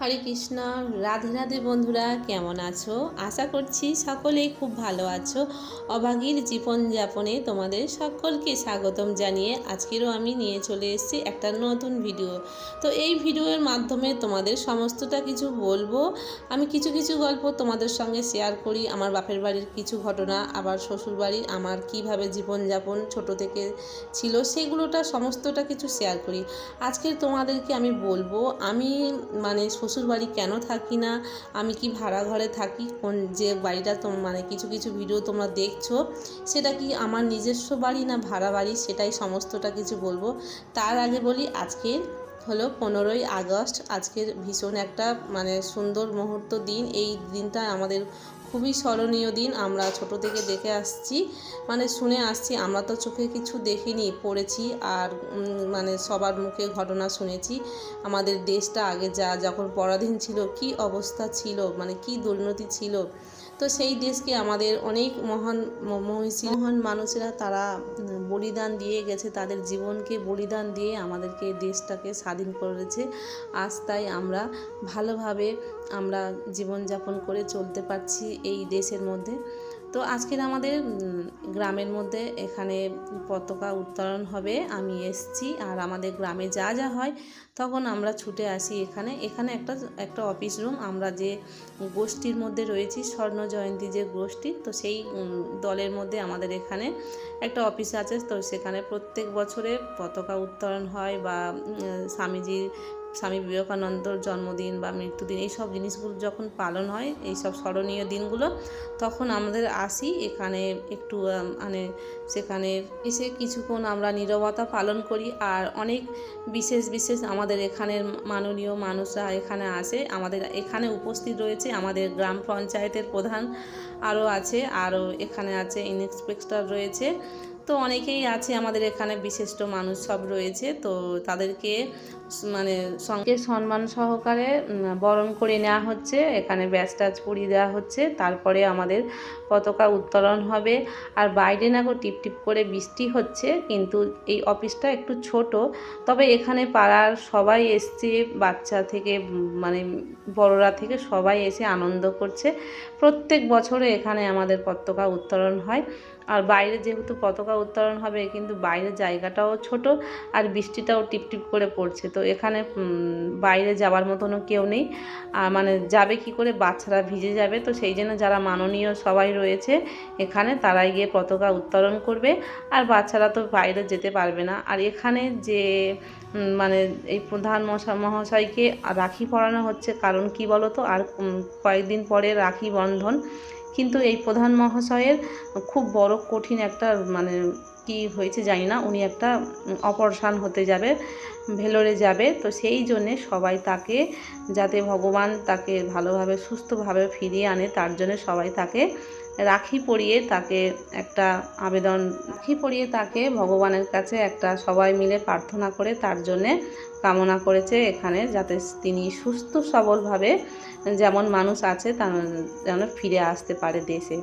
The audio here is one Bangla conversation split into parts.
হরে কৃষ্ণ। রাধে রাধে বন্ধুরা, কেমন আছো? আশা করছি সকলেই খুব ভালো আছো। অভাগীর জীবনযাপনে তোমাদের সকলকে স্বাগতম জানিয়ে আজকেরও আমি নিয়ে চলে এসেছি একটা নতুন ভিডিও। তো এই ভিডিওর মাধ্যমে তোমাদের সমস্তটা কিছু বলব। আমি কিছু কিছু গল্প তোমাদের সঙ্গে শেয়ার করি। আমার বাপের বাড়ির কিছু ঘটনা, আবার শ্বশুর বাড়ির আমার কীভাবে জীবনযাপন ছোট থেকে ছিল, সেগুলোটা সমস্তটা কিছু শেয়ার করি। আজকে তোমাদেরকে আমি বলব, আমি মানে শ্বশুর বাড়ি কেন থাকি না? আমি কি ভাড়া ঘরে থাকি? কোন যে বাড়িটা তো মানে কিছু কিছু ভিডিও তোমরা দেখছ, সেটা কি আমার নিজস্ব বাড়ি না ভাড়া বাড়ি? সেটাই সমস্তটা কিছু বলব। তার আগে বলি আজকের হলো পনেরোই আগস্ট। আজকের ভীষণ একটা মানে সুন্দর মুহূর্ত দিন। এই দিনটা আমাদের খুবই স্মরণীয় দিন। আমরা ছোট থেকে দেখে আসছি মানে শুনে আসছি। আমরা তো চোখে কিছু দেখিনি, পড়েছি আর মানে সবার মুখে ঘটনা শুনেছি। আমাদের দেশটা আগে যা, যখন পরাধীন ছিল, কি অবস্থা ছিল মানে কি দুর্নীতি ছিল তো সেই দেশকে আমাদের অনেক মহান মহিষী, মহান মানুষেরা তারা বলিদান দিয়ে গেছে, তাদের জীবনকে বলিদান দিয়ে আমাদেরকে দেশটাকে স্বাধীন করেছে। আজ তাই আমরা ভালোভাবে আমরা জীবনযাপন করে চলতে পারছি এই দেশের মধ্যে। তো আজকের আমাদের গ্রামের মধ্যে এখানে পতাকা উত্তোলন হবে। আমি এসছি আর আমাদের গ্রামে যা যা হয় তখন আমরা ছুটে আসি এখানে। এখানে একটা একটা অফিস রুম আমরা যে গোষ্ঠীর মধ্যে রয়েছি, স্বর্ণ জয়ন্তী যে গোষ্ঠী, তো সেই দলের মধ্যে আমাদের এখানে একটা অফিস আছে। তো সেখানে প্রত্যেক বছরে পতাকা উত্তোলন হয় বা স্বামীজির স্বামী বিবেকানন্দর জন্মদিন বা মৃত্যুদিন এই সব জিনিসগুলো যখন পালন হয় এই সব স্মরণীয় দিনগুলো, তখন আমাদের আসি এখানে একটু মানে সেখানে এসে কিছুক্ষণ আমরা নীরবতা পালন করি। আর অনেক বিশেষ বিশেষ আমাদের এখানের মাননীয় মানুষরা এখানে আসে। আমাদের এখানে উপস্থিত রয়েছে আমাদের গ্রাম পঞ্চায়েতের প্রধান আরও আছে, আরও এখানে আছে ইন্সপেক্টর রয়েছে। তো অনেকেই আছে আমাদের এখানে, বিশিষ্ট মানুষ সব রয়েছে। তো তাদেরকে মানে সঙ্গে সম্মান সহকারে বরণ করে নেওয়া হচ্ছে। এখানে ব্যাচ পরিয়ে দেওয়া হচ্ছে। তারপরে আমাদের পতাকা উত্তোলন হবে। আর বাইরে না গো টিপ টিপ করে বৃষ্টি হচ্ছে, কিন্তু এই অফিসটা একটু ছোট। তবে এখানে পাড়ার সবাই এসছে, বাচ্চা থেকে মানে বড়রা থেকে সবাই এসে আনন্দ করছে। প্রত্যেক বছরে এখানে আমাদের পতাকা উত্তোলন হয়। আর বাইরে যেহেতু পতাকা উত্তোলন হবে, কিন্তু বাইরের জায়গাটাও ছোট। আর বৃষ্টিটাও টিপটিপ করে পড়ছে। তো এখানে বাইরে যাওয়ার মতনও কেউ নেই। মানে যাবে কি করে? বাচ্চারা ভিজে যাবে। তো সেই জন্য যারা মাননীয় সবাই রয়েছে এখানে, তারাই গিয়ে পতাকা উত্তোলন করবে। আর বাচ্চারা তো বাইরে যেতে পারবে না। আর এখানে যে মানে এই প্রধান মশা, মহাশয়কে রাখি পরানো হচ্ছে, কারণ কি বলো তো আর কয়েকদিন পরে রাখি বন্ধন। কিন্তু এই প্রধান মহাশয়ের খুব বড় কঠিন একটা মানে কি হয়েছে জানি না। উনি একটা অপারেশান হতে যাবে। ভেলোরে যাবে, তো সেই জন্যে সবাই তাকে যাতে ভগবান তাকে ভালোভাবে, সুস্থভাবে ফিরিয়ে আনে, তার জন্য সবাই তাকে রাখি পরিয়ে তাকে একটা আবেদন, রাখি পরিয়ে তাকে ভগবানের কাছে একটা সবাই মিলে প্রার্থনা করে, তার জন্যে কামনা করেছে এখানে, যাতে তিনি সুস্থ সবলভাবে যেমন মানুষ আছে, তেমন যেন ফিরে আসতে পারে দেশে।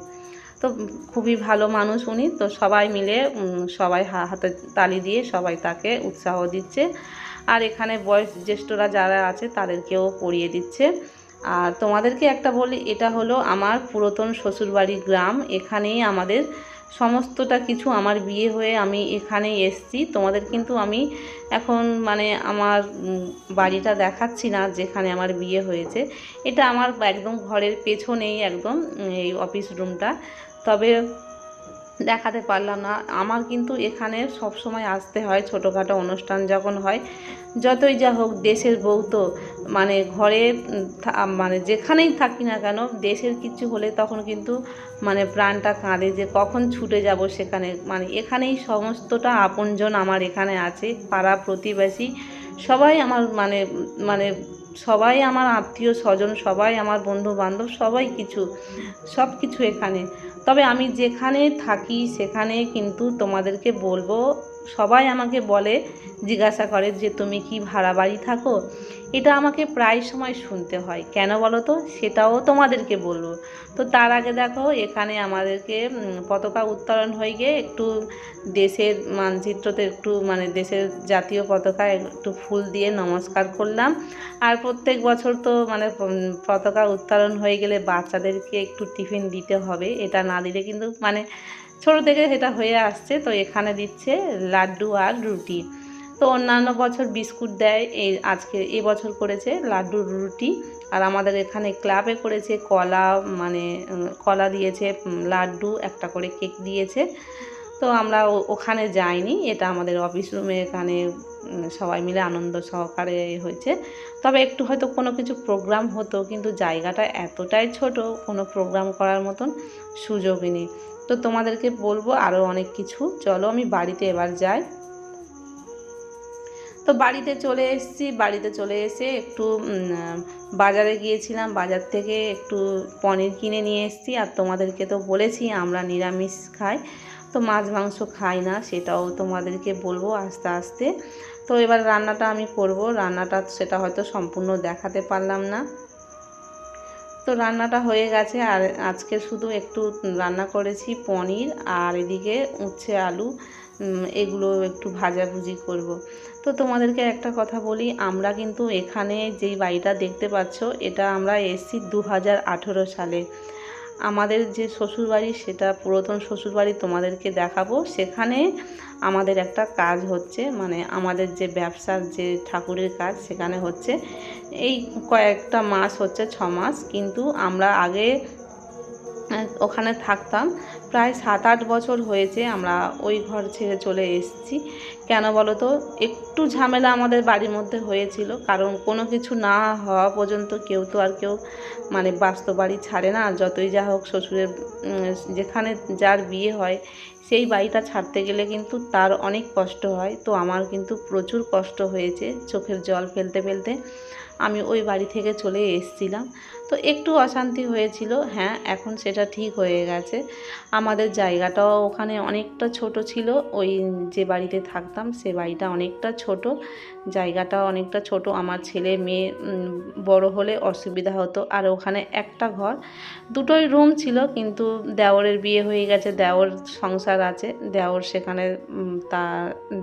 তো খুবই ভালো মানুষ উনি। তো সবাই মিলে সবাই হাতে তালি দিয়ে সবাই তাকে উৎসাহ দিচ্ছে। আর এখানে বয়স, জ্যেষ্ঠরা যারা আছে তাদেরকেও পড়িয়ে দিচ্ছে। আর তোমাদেরকে একটা বলি, এটা হলো আমার পুরাতন শ্বশুরবাড়ির গ্রাম। এখানেই আমাদের সমস্তটা কিছু আমার বিয়ে হয়ে আমি এখানেই এসছি। তোমাদের কিন্তু আমি এখন মানে আমার বাড়িটা দেখাচ্ছি না যেখানে আমার বিয়ে হয়েছে। এটা আমার একদম ঘরের পেছনেই একদম, এই অফিস রুমটা তবে দেখাতে পারলাম না। আমার কিন্তু এখানে সব সময় আসতে হয়, ছোটোখাটো অনুষ্ঠান যখন হয়, যতই যা হোক দেশের বউ তো মানে ঘরে মানে যেখানেই থাকি না কেন, দেশের কিছু হলে তখন কিন্তু মানে প্রাণটা কাঁদে যে কখন ছুটে যাব সেখানে। মানে এখানেই সমস্তটা আপনজন আমার এখানে আছে, পাড়া প্রতিবেশী, সবাই আমার মানে মানে সবাই আমার আত্মীয় স্বজন, সবাই আমার বন্ধু বান্ধব সবাই কিছু, সব কিছু এখানে। তবে আমি যেখানে থাকি সেখানে কিন্তু তোমাদেরকে বলব সবাই আমাকে বলে, জিজ্ঞাসা করে যে, তুমি কি ভাড়া বাড়ি থাকো? এটা আমাকে প্রায় সময় শুনতে হয়। কেন বলো তো? সেটাও তোমাদেরকে বলব। তো তার আগে দেখো, এখানে আমাদেরকে পতাকা উত্তোলন হয়ে গিয়ে একটু দেশের মানচিত্রতে একটু মানে দেশের জাতীয় পতাকা একটু ফুল দিয়ে নমস্কার করলাম। আর প্রত্যেক বছর তো মানে পতাকা উত্তোলন হয়ে গেলে বাচ্চাদেরকে একটু টিফিন দিতে হবে। এটা না দিলে কিন্তু মানে ছোটো থেকে সেটা হয়ে আসছে, তো এখানে দিচ্ছে লাড্ডু আর রুটি। তো অন্যান্য বছর বিস্কুট দেয় এই আজকে এই বছর করেছে লাড্ডু রুটি। আর আমাদের এখানে ক্লাবে করেছে কলা মানে কলা দিয়েছে লাড্ডু, একটা করে কেক দিয়েছে। তো আমরা ওখানে যাইনি, এটা আমাদের অফিস রুমে এখানে সবাই মিলে আনন্দ সহকারে হয়েছে। তবে একটু হয়তো কোনো কিছু প্রোগ্রাম হতো, কিন্তু জায়গাটা এতটাই ছোট, কোনো প্রোগ্রাম করার মতন সুযোগই নেই। তো তোমাদেরকে বলব আরও অনেক কিছু। চলো, আমি বাড়িতে এবার যাই। তো বাড়িতে চলে এসেছি, বাড়িতে চলে এসে একটু বাজারে গিয়েছিলাম। বাজার থেকে একটু পনির কিনে নিয়ে এসেছি। আর তোমাদেরকে তো বলেছি, আমরা নিরামিষ খাই। তো মাছ মাংস খাই না, সেটাও তোমাদেরকে বলব আস্তে আস্তে। তো এবার রান্নাটা আমি করব। রান্নাটা সেটা হয়তো সম্পূর্ণ দেখাতে পারলাম না। তো রান্নাটা হয়ে গেছে। আর আজকে শুধু একটু রান্না করেছি পনির আর এদিকে উচ্ছে আলু এগুলো একটু ভাজাভুজি করব। তো তোমাদেরকে একটা কথা বলি, আমরা কিন্তু এখানে যেই বাড়িটা দেখতে পাচ্ছ, এটা আমরা এসেছি দু সালে। আমাদের যে শ্বশুরবাড়ি, সেটা পুরাতন শ্বশুরবাড়ি তোমাদেরকে দেখাবো। সেখানে আমাদের একটা কাজ হচ্ছে মানে আমাদের যে ব্যবসার যে ঠাকুরের কাজ, সেখানে হচ্ছে এই কয়েকটা মাস হচ্ছে ছ মাস কিন্তু আমরা আগে ওখানে থাকতাম। প্রায় সাত আট বছর হয়েছে আমরা ওই ঘর ছেড়ে চলে এসেছি। কেন বলো তো একটু ঝামেলা আমাদের বাড়ির মধ্যে হয়েছিল। কারণ কোনো কিছু না হওয়া পর্যন্ত কেউ তো আর কেউ মানে বাস্তব বাড়ি ছাড়ে না। যতই যা হোক শ্বশুরের যেখানে যার বিয়ে হয়, সেই বাড়িটা ছাড়তে গেলে কিন্তু তার অনেক কষ্ট হয়। তো আমার কিন্তু প্রচুর কষ্ট হয়েছে চোখের জল ফেলতে ফেলতে। আমি ওই বাড়ি থেকে চলে এসেছিলাম। তো একটু অশান্তি হয়েছিল। হ্যাঁ এখন সেটা ঠিক হয়ে গেছে। আমাদের জায়গাটাও ওখানে অনেকটা ছোট ছিল। ওই যে বাড়িতে থাকতাম সে বাড়িটা অনেকটা ছোট। জায়গাটা অনেকটা ছোট। আমার ছেলে মেয়ে বড় হলে অসুবিধা হতো। আর ওখানে একটা ঘর। দুটোই রুম ছিল কিন্তু দেওরের বিয়ে হয়ে গেছে। দেওর সংসার আছে। দেওর সেখানে তা,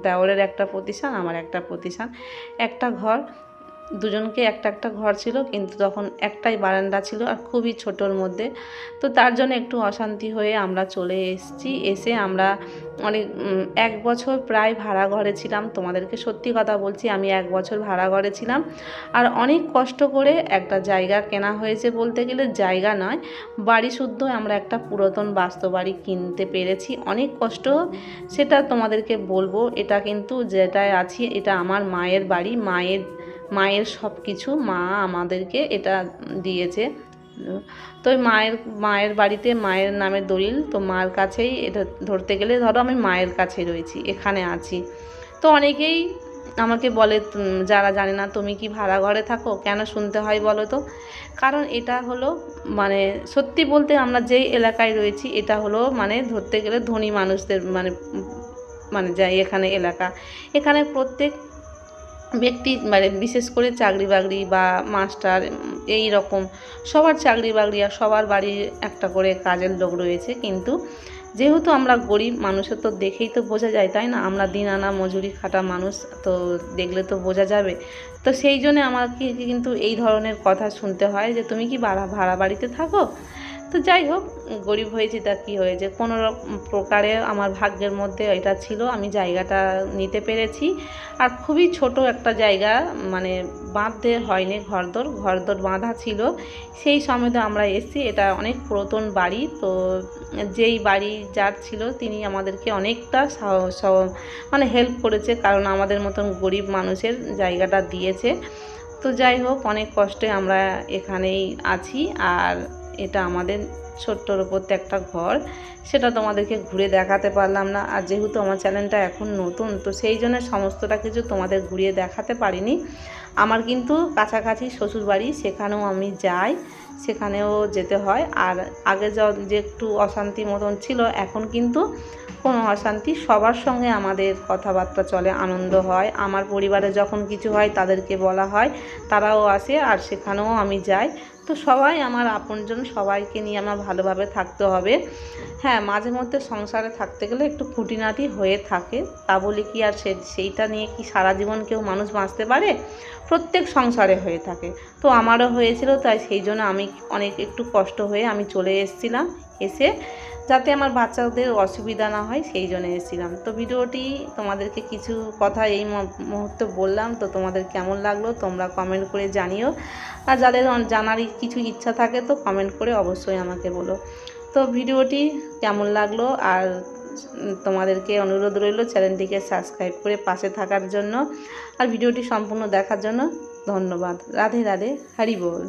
দেওরের একটা প্রতিষ্ঠান, আমার একটা প্রতিষ্ঠান। একটা ঘর। দুজনকে একটা একটা ঘর ছিল, কিন্তু তখন একটাই বারান্দা ছিল আর খুবই ছোটোর মধ্যে। তো তার জন্য একটু অশান্তি হয়ে আমরা চলে এসেছি। এসে আমরা অনেক এক বছর প্রায় ভাড়া ঘরে ছিলাম। তোমাদেরকে সত্যি কথা বলছি, আমি এক বছর ভাড়া ঘরে ছিলাম। আর অনেক কষ্ট করে একটা জায়গা কেনা হয়েছে বলতে গেলে, জায়গা নয়, বাড়ি শুদ্ধ আমরা একটা পুরাতন বাস্তু বাড়ি কিনতে পেরেছি। অনেক কষ্ট সেটা তোমাদেরকে বলব, এটা কিন্তু যেটায় আছি, এটা আমার মায়ের বাড়ি। মায়ের মায়ের সব কিছু মা আমাদেরকে এটা দিয়েছে। তো মায়ের মায়ের বাড়িতে মায়ের নামে দলিল, তো মার কাছেই এটা ধরতে গেলে ধরো আমি মায়ের কাছে রয়েছি, এখানে আছি। তো অনেকেই আমাকে বলে যারা জানে না, তুমি কি ভাড়া ঘরে থাকো? কেন শুনতে হয় বলো তো? কারণ এটা হলো মানে সত্যি বলতে আমরা যেই এলাকায় রয়েছি, এটা হলো মানে ধরতে গেলে ধনী মানুষদের মানে মানে যাই এখানে এলাকা। এখানে প্রত্যেক ব্যক্তি মানে বিশেষ করে চাকরি বাকরি বা মাস্টার, এই রকম সবার চাকরি বাকরি আর সবার বাড়ির একটা করে কাজের লোক রয়েছে। কিন্তু যেহেতু আমরা গরিব, মানুষের তো দেখেই তো বোঝা যায়, তাই না? আমরা দিন আনা মজুরি খাটা মানুষ, তো দেখলে তো বোঝা যাবে। তো সেই জন্য আমাকে কিন্তু এই ধরনের কথা শুনতে হয় যে, তুমি কি ভাড়া ভাড়া বাড়িতে থাকো? তো যাই হোক গরিব হয়েছি তা কী হয়েছে কোনো প্রকারে আমার ভাগ্যের মধ্যে এটা ছিল, আমি জায়গাটা নিতে পেরেছি। আর খুবই ছোট একটা জায়গা মানে বাঁধতে হয়নি ঘরদোর ঘরদোর বাঁধা ছিল। সেই সময় তো আমরা এসেছি, এটা অনেক পুরাতন বাড়ি, তো যেই বাড়ি যার ছিল, তিনি আমাদেরকে অনেকটা মানে হেল্প করেছে, কারণ আমাদের মতন গরিব মানুষের জায়গাটা দিয়েছে। তো যাই হোক অনেক কষ্টে আমরা এখানেই আছি, আর এটা আমাদের ছোট্টর একটা ঘর, সেটা তোমাদেরকে ঘুরে দেখাতে পারলাম না। আর যেহেতু আমার চ্যানেলটা এখন নতুন, তো সেই জন্য সমস্তটা কিছু তোমাদের ঘুরিয়ে দেখাতে পারিনি। আমার কিন্তু কাছাকাছি শ্বশুরবাড়ি, সেখানেও আমি যাই, সেখানেও যেতে হয়। আর আগে যে একটু অশান্তি মতন ছিল, এখন কিন্তু কোনো অশান্তি, সবার সঙ্গে আমাদের কথাবার্তা চলে, আনন্দ হয়। আমার পরিবারে যখন কিছু হয়, তাদেরকে বলা হয়, তারাও আসে আর সেখানেও আমি যাই। তো সবাই আমার আপনজন, সবাইকে নিয়ে আমার ভালোভাবে থাকতে হবে। হ্যাঁ মাঝে মধ্যে সংসারে থাকতে গেলে একটু খুঁটিনাটি হয়ে থাকে। তা বলে কি আর সে, সেইটা নিয়ে কি সারা জীবন কেউ মানুষ বাঁচতে পারে? প্রত্যেক সংসারে হয়ে থাকে। তো আমারও হয়েছিল, তাই সেই জন্য আমি অনেক একটু কষ্ট হয়ে আমি চলে এসেছিলাম। এসে যাতে আমার বাচ্চাদের অসুবিধা না হয়, সেই জন্য এসেছিলাম। তো ভিডিওটি তোমাদেরকে কিছু কথা এই মুহূর্তে বললাম, তো তোমাদের কেমন লাগল তোমরা কমেন্ট করে জানিও। আর যাদের জানার কিছু ইচ্ছা থাকে, তো কমেন্ট করে অবশ্যই আমাকে বলো। তো ভিডিওটি কেমন লাগল? আর তোমাদেরকে অনুরোধ রইল চ্যানেলটিকে সাবস্ক্রাইব করে পাশে থাকার জন্য। আর ভিডিওটি সম্পূর্ণ দেখার জন্য ধন্যবাদ। রাধে রাধে, হরি বল।